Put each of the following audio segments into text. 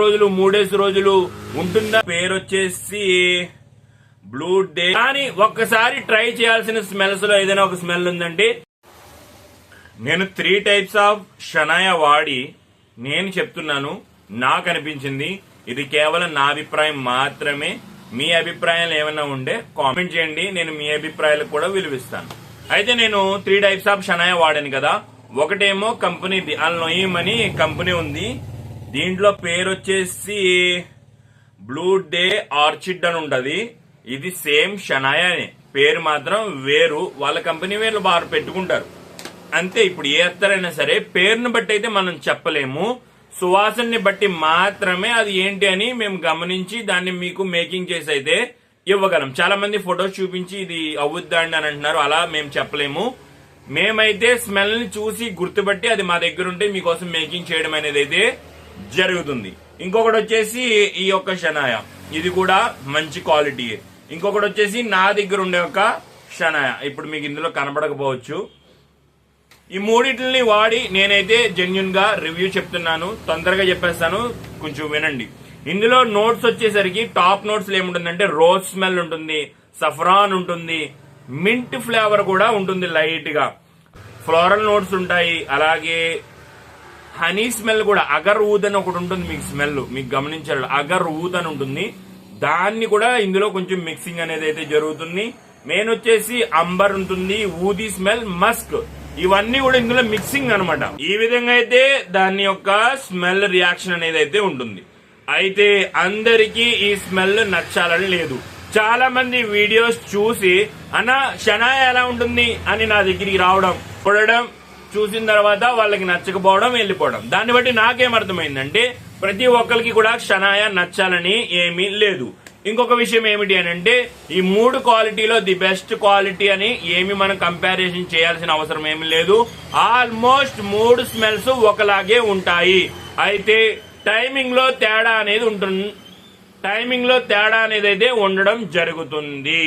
రోజులు మూడేసి రోజులు ఉంటుందా? పేరు వచ్చేసి బ్లూ డే కానీ ఒక్కసారి ట్రై చేయాల్సిన స్మెల్స్లో ఏదైనా ఒక స్మెల్ ఉందండి నేను త్రీ టైప్స్ ఆఫ్ షనాయా వాడి నేను చెప్తున్నాను నాకు అనిపించింది. ఇది కేవలం నా అభిప్రాయం మాత్రమే. మీ అభిప్రాయాలు ఏమైనా ఉంటే కామెంట్ చేయండి. నేను మీ అభిప్రాయాలకు కూడా విలువిస్తాను. అయితే నేను త్రీ టైప్స్ ఆఫ్ షనాయా వాడాను కదా. ఒకటేమో కంపెనీది అల్ నొయ్యమని కంపెనీ ఉంది. దీంట్లో పేరు వచ్చేసి బ్లూ డే ఆర్చిడ్ అని ఉంటది. ఇది సేమ్ షనాయానే పేరు మాత్రం వేరు. వాళ్ళ కంపెనీ వేరు వారు పెట్టుకుంటారు. అంతే ఇప్పుడు ఏ ఎత్తరైనా సరే పేరును బట్టి అయితే మనం చెప్పలేము. సువాసనని బట్టి మాత్రమే అది ఏంటి అని మేము గమనించి దాన్ని మీకు మేకింగ్ చేసి అయితే ఇవ్వగలం. చాలా మంది ఫొటోస్ చూపించి ఇది అవుద్దండి అని అంటున్నారు. అలా మేము చెప్పలేము. మేమైతే స్మెల్ని చూసి గుర్తుపట్టి అది మా దగ్గర ఉంటే మీకోసం మేకింగ్ చేయడం అనేది అయితే జరుగుతుంది. ఇంకొకటి వచ్చేసి ఈ యొక్క షనాయ. ఇది కూడా మంచి క్వాలిటీ ఇంకొకటి వచ్చేసి నా దగ్గర ఉండే ఒక షనాయ. ఇప్పుడు మీకు ఇందులో కనబడకపోవచ్చు. ఈ మూడింటిని వాడి నేనైతే జెన్యున్గా రివ్యూ చెప్తున్నాను. తొందరగా చెప్పేస్తాను. కొంచెం వినండి. ఇందులో నోట్స్ వచ్చేసరికి టాప్ నోట్స్ ఏముంటుందంటే రోజ్ స్మెల్ ఉంటుంది సఫ్రాన్ ఉంటుంది మింట్ ఫ్లేవర్ కూడా ఉంటుంది లైట్గా. ఫ్లోరల్ నోట్స్ ఉంటాయి. అలాగే హనీ స్మెల్ కూడా అగర్ ఊద్ అని ఒకటి ఉంటుంది మీకు స్మెల్ మీకు గమనించారు. అగర్ ఊద్ అని ఉంటుంది. దాన్ని కూడా ఇందులో కొంచెం మిక్సింగ్ అనేది అయితే జరుగుతుంది. మెయిన్ వచ్చేసి అంబర్ ఉంటుంది ఊది స్మెల్ మస్క్. ఇవన్నీ కూడా ఇందులో మిక్సింగ్ అన్నమాట. ఈ విధంగా అయితే దాని యొక్క స్మెల్ రియాక్షన్ అనేది అయితే ఉంటుంది. అయితే అందరికీ ఈ స్మెల్ నచ్చాలని లేదు. చాలా మంది వీడియోస్ చూసి అన్న షనాయ ఎలా ఉంటుంది? అని నా దగ్గరికి రావడం చూడడం చూసిన తర్వాత వాళ్ళకి నచ్చకపోవడం వెళ్ళిపోవడం. దాన్ని బట్టి నాకేం అర్థమైందంటే ప్రతి ఒక్కరికి కూడా క్షణాయ నచ్చాలని ఏమీ లేదు. ఇంకొక విషయం ఏమిటి అని అంటే ఈ మూడు క్వాలిటీలో ది బెస్ట్ క్వాలిటీ అని ఏమి మనం కంపారిజన్ చేయాల్సిన అవసరం ఏమీ లేదు. ఆల్మోస్ట్ మూడు స్మెల్స్ ఒకలాగే ఉంటాయి. అయితే టైమింగ్లో తేడా అనేది ఉంటుంది టైమింగ్లో తేడా అనేది అయితే ఉండడం జరుగుతుంది.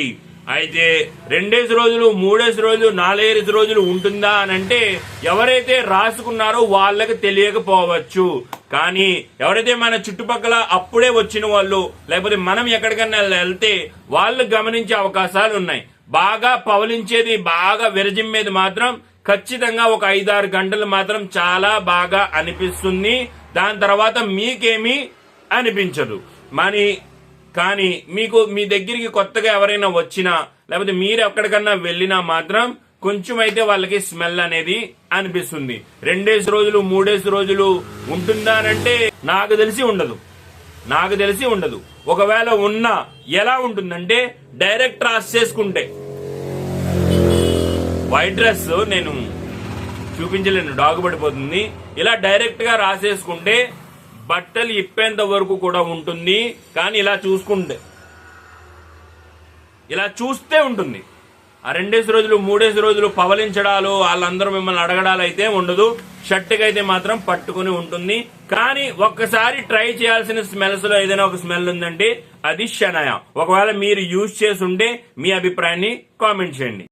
అయితే రెండేసి రోజులు మూడేసి రోజులు నాలుగేసి రోజులు ఉంటుందా అని అంటే ఎవరైతే రాసుకున్నారో వాళ్ళకి తెలియకపోవచ్చు. కానీ ఎవరైతే మన చుట్టుపక్కల అప్పుడే వచ్చిన వాళ్ళు లేకపోతే మనం ఎక్కడికన్నా వెళ్తే వాళ్ళు గమనించే అవకాశాలు ఉన్నాయి. బాగా పవలించేది బాగా విరజిమ్మేది మాత్రం ఖచ్చితంగా ఒక ఐదారు గంటలు మాత్రం చాలా బాగా అనిపిస్తుంది. దాని తర్వాత మీకేమీ అనిపించదు. మరి కానీ మీకు మీ దగ్గరికి కొత్తగా ఎవరైనా వచ్చినా లేకపోతే మీరు ఎక్కడికన్నా వెళ్ళినా మాత్రం కొంచెం అయితే వాళ్ళకి స్మెల్ అనేది అనిపిస్తుంది. రెండేసి రోజులు మూడేసి రోజులు ఉంటుందా అంటే నాకు తెలిసి ఉండదు. నాకు తెలిసి ఉండదు. ఒకవేళ ఉన్నా ఎలా ఉంటుందంటే డైరెక్ట్ రాస్ చేసుకుంటే. వైట్ డ్రెస్ నేను చూపించలేను డాగు పడిపోతుంది. ఇలా డైరెక్ట్గా రాసేసుకుంటే బట్టలు ఇప్పేంత వరకు కూడా ఉంటుంది కానీ ఇలా చూసుకుంటే. ఇలా చూస్తే ఉంటుంది. ఆ రెండేసి రోజులు మూడేసి రోజులు పవలించడాలు వాళ్ళందరూ మిమ్మల్ని అడగడాలు అయితే ఉండదు. షర్ట్కి అయితే మాత్రం పట్టుకుని ఉంటుంది. కానీ ఒక్కసారి ట్రై చేయాల్సిన స్మెల్స్లో ఏదైనా ఒక స్మెల్ ఉందంటే అది శనాయం ఒకవేళ మీరు యూజ్ చేసి ఉంటే మీ అభిప్రాయాన్ని కామెంట్ చేయండి.